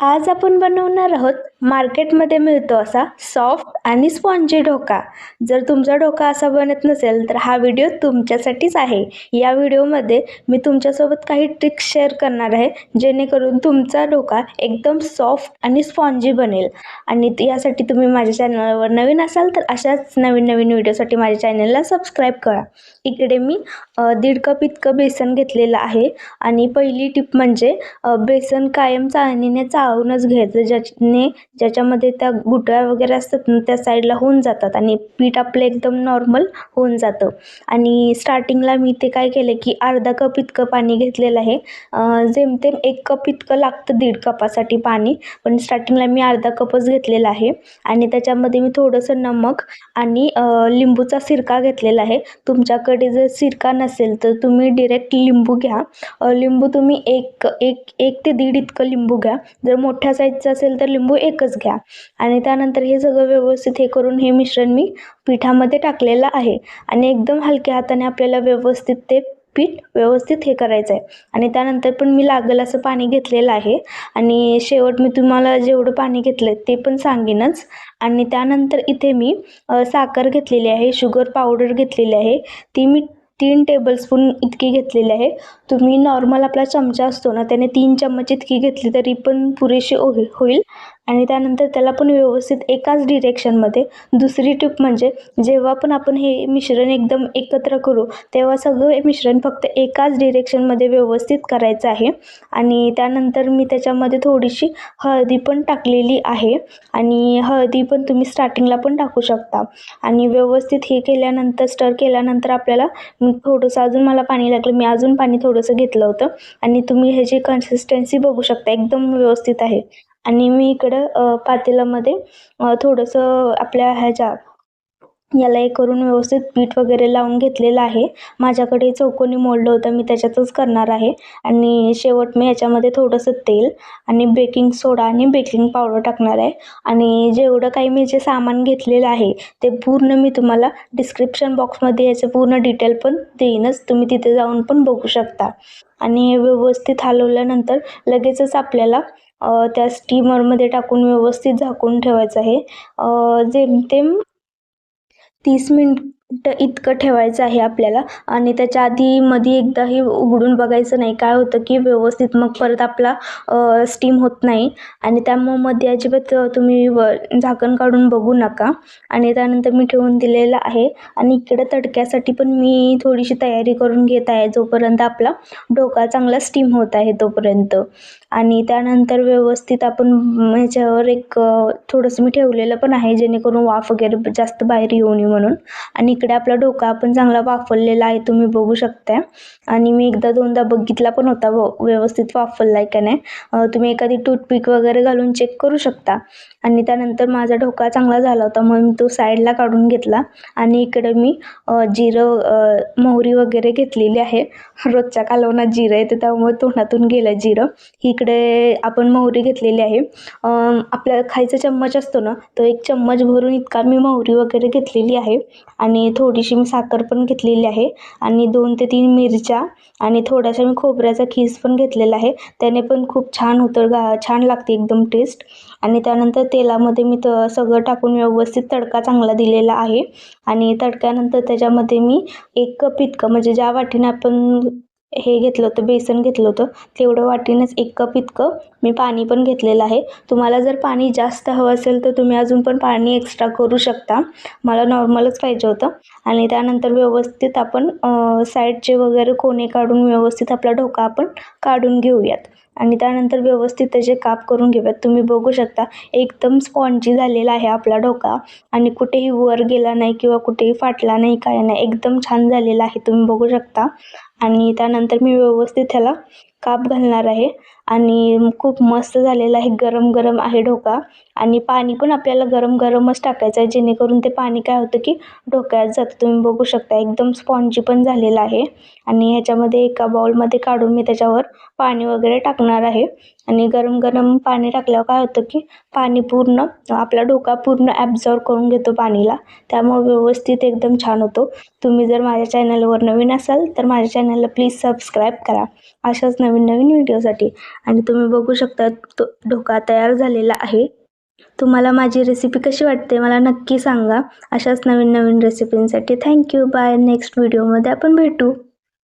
आज आपण बनवणार आहोत मार्केटमध्ये मिळतो असा सॉफ्ट आणि स्पॉन्जी ढोका जर तुमचा ढोका असा बनत नसेल तर हा व्हिडिओ तुमच्यासाठीच आहे. या व्हिडिओमध्ये मी तुमच्यासोबत काही ट्रिक्स शेअर करणार आहे जेणेकरून तुमचा ढोका एकदम सॉफ्ट आणि स्पॉन्जी बनेल. आणि यासाठी तुम्ही माझ्या चॅनलवर नवीन असाल तर अशाच नवीन नवीन व्हिडिओसाठी माझ्या चॅनलला सबस्क्राईब करा. इकडे मी दीड कप इतकं बेसन घेतलेलं आहे. आणि पहिली टिप म्हणजे बेसन कायम चाळणीने चाळूनच घ्यायचं ज्याने ज्याच्यामध्ये त्या गुटळ्या वगैरे असतात ना त्या साईडला होऊन जातात आणि पीठ आपलं एकदम नॉर्मल होऊन जातं. आणि स्टार्टिंगला मी ते काय केलं की अर्धा कप इतकं पाणी घेतलेलं आहे. जेमतेम एक कप इतकं लागतं दीड कपासाठी पाणी. पण स्टार्टिंगला मी अर्धा कपच घेतलेला आहे. आणि त्याच्यामध्ये मी थोडंसं नमक आणि लिंबूचा सिरका घेतलेला आहे. तुमच्याकडे जर सिरका नसेल तर तुम्ही डिरेक्ट लिंबू घ्या. लिंबू तुम्ही एक एक एक ते दीड इतकं लिंबू घ्या. जर मोठ्या साईजचं असेल तर लिंबू एकच घ्या. आणि त्यानंतर हे सगळं व्यवस्थित हे करून हे मिश्रण मी पिठामध्ये टाकलेलं आहे. आणि एकदम हलक्या हाताने आपल्याला व्यवस्थित ते पीठ व्यवस्थित हे करायचं आहे. आणि त्यानंतर पण मी लागेल असं पाणी घेतलेलं आहे. आणि शेवट मी तुम्हाला जेवढं पाणी घेतलं ते पण सांगेनच. आणि त्यानंतर इथे मी साखर घेतलेली आहे शुगर पावडर घेतलेली आहे. ती मी तीन टेबलस्पून इतकी घेतलेली आहे. तुम्ही नॉर्मल आपला चमचा असतो ना त्याने तीन चम्मच इतकी घेतली तरी पण पुरेशी होईल. आणि त्यानंतर त्याला पण व्यवस्थित एकाच डिरेक्शनमध्ये दुसरी टिप म्हणजे जेव्हा पण आपण हे मिश्रण एकदम एकत्र करू तेव्हा सगळं मिश्रण फक्त एकाच डिरेक्शनमध्ये व्यवस्थित करायचं आहे. आणि त्यानंतर मी त्याच्यामध्ये थोडीशी हळदी पण टाकलेली आहे. आणि हळदी पण तुम्ही स्टार्टिंगला पण टाकू शकता. आणि व्यवस्थित हे केल्यानंतर स्टर केल्यानंतर आपल्याला थोडंसं अजून मला पाणी लागलं मी अजून पाणी थोडंसं घेतलं होतं. आणि तुम्ही ह्याची कन्सिस्टन्सी बघू शकता एकदम व्यवस्थित आहे. आणि मी इकडं पातेल्यामध्ये थोडंसं आपल्या ह्याच्या याला हे करून व्यवस्थित पीठ वगैरे लावून घेतलेलं आहे. माझ्याकडे चौकोनी मोडलं होतं मी त्याच्यातच करणार आहे. आणि शेवट मी याच्यामध्ये थोडंसं तेल आणि बेकिंग सोडा आणि बेकिंग पावडर टाकणार आहे. आणि जेवढं काही मी जे सामान घेतलेलं आहे ते पूर्ण मी तुम्हाला डिस्क्रिप्शन बॉक्समध्ये याचं पूर्ण डिटेल पण देईनच. तुम्ही तिथे जाऊन पण बघू शकता. आणि व्यवस्थित हलवल्यानंतर लगेचच आपल्याला त्या स्टीमरमध्ये टाकून व्यवस्थित झाकून ठेवायचं आहे. जेमतेम तीस ट इतकं ठेवायचं आहे आपल्याला. आणि त्याच्या आधी मध्ये एकदाही उघडून बघायचं नाही. काय होतं की व्यवस्थित मग परत आपला स्टीम होत नाही. आणि त्यामुळं मध्ये अजिबात तुम्ही व झाकण काढून बघू नका. आणि त्यानंतर मी ठेवून दिलेलं आहे. आणि इकडे तडक्यासाठी पण मी थोडीशी तयारी करून घेत आहे. जोपर्यंत आपला डोका चांगला स्टीम होत आहे तोपर्यंत. आणि त्यानंतर व्यवस्थित आपण ह्याच्यावर एक थोडंसं मी ठेवलेलं पण आहे. जेणेकरून वाफ वगैरे जास्त बाहेर येऊ नये म्हणून. आणि इकडे आपला डोका आपण चांगला वाफवलेला आहे तुम्ही बघू शकता. आणि मी एकदा दोनदा बघितला पण होता व व्यवस्थित वाफवला आहे का नाही. तुम्ही एखादी टूथपिक वगैरे घालून चेक करू शकता. आणि त्यानंतर माझा ढोका चांगला झाला होता मग मी तो साईडला काढून घेतला. आणि इकडे मी जिरं मोहरी वगैरे घेतलेली आहे. रोजच्या कालवणात जिरं येतं त्यामुळे तोंडातून गेलं जिरं. इकडे आपण मोहरी घेतलेली आहे. आपल्याला खायचा चम्मच असतो ना तो एक चम्मच भरून इतका मी मोहरी वगैरे घेतलेली आहे. आणि थोडीशी मी साखर पण घेतलेली आहे आणि दोन ते तीन मिरच्या आणि थोडासा मी खोबऱ्याचा खीस पण घेतलेला आहे. त्याने पण खूप छान होतं गा छान लागते एकदम टेस्ट आणि त्यानंतर तेलामध्ये मी त सगळं टाकून व्यवस्थित तडका चांगला दिलेला आहे. आणि तडक्यानंतर त्याच्यामध्ये मी एक कप इतकं म्हणजे ज्या वाटीने आपण हे घेतलं होतं बेसन घेतलं होतं. तेवढं वाटीनंच एक कप इतकं मी पाणी पण घेतलेलं आहे. तुम्हाला जर पाणी जास्त हवं असेल तर तुम्ही अजून पण पाणी एक्स्ट्रा करू शकता. मला नॉर्मलच पाहिजे होतं. आणि त्यानंतर व्यवस्थित आपण साईडचे वगैरे कोणे काढून व्यवस्थित आपला ढोका आपण काढून घेऊयात. आणि त्यानंतर व्यवस्थित त्याचे काप करून घेऊयात. तुम्ही बघू शकता एकदम स्पॉन्जी झालेला आहे आपला ढोका. आणि कुठेही वर गेला नाही किंवा कुठेही फाटला नाही काय नाही एकदम छान झालेला आहे. तुम्ही बघू शकता. आणि त्यानंतर मी व्यवस्थित त्याला काप घालणार आहे. आणि खूप मस्त झालेला आहे गरम गरम आहे ढोका आणि पाणी पण आपल्याला गरम गरमच टाकायचं आहे जेणेकरून ते पाणी काय होतं की ढोक्यात जातं. तुम्ही बघू शकता एकदम स्पॉन्जी पण झालेला आहे. आणि ह्याच्यामध्ये एका बाउलमध्ये काढून मी त्याच्यावर पाणी वगैरे टाकणार आहे. आणि गरम गरम पाणी टाकल्यावर काय होतं की पाणी पूर्ण आपला ढोका पूर्ण ॲब्झॉर्व करून घेतो पाणीला. त्यामुळे व्यवस्थित एकदम छान होतो. तुम्ही जर माझ्या चॅनलवर नवीन असाल तर माझ्या चॅनलला प्लीज सबस्क्राईब करा. अशाच नवीन नवीन व्हिडिओसाठी. आणि तुम्ही बघू शकता तो ढोका तयार झालेला आहे. तुम्हाला माझी रेसिपी कशी वाटते मला नक्की सांगा. अशाच नवीन नवीन रेसिपींसाठी थँक्यू बाय नेक्स्ट व्हिडिओमध्ये आपण भेटू.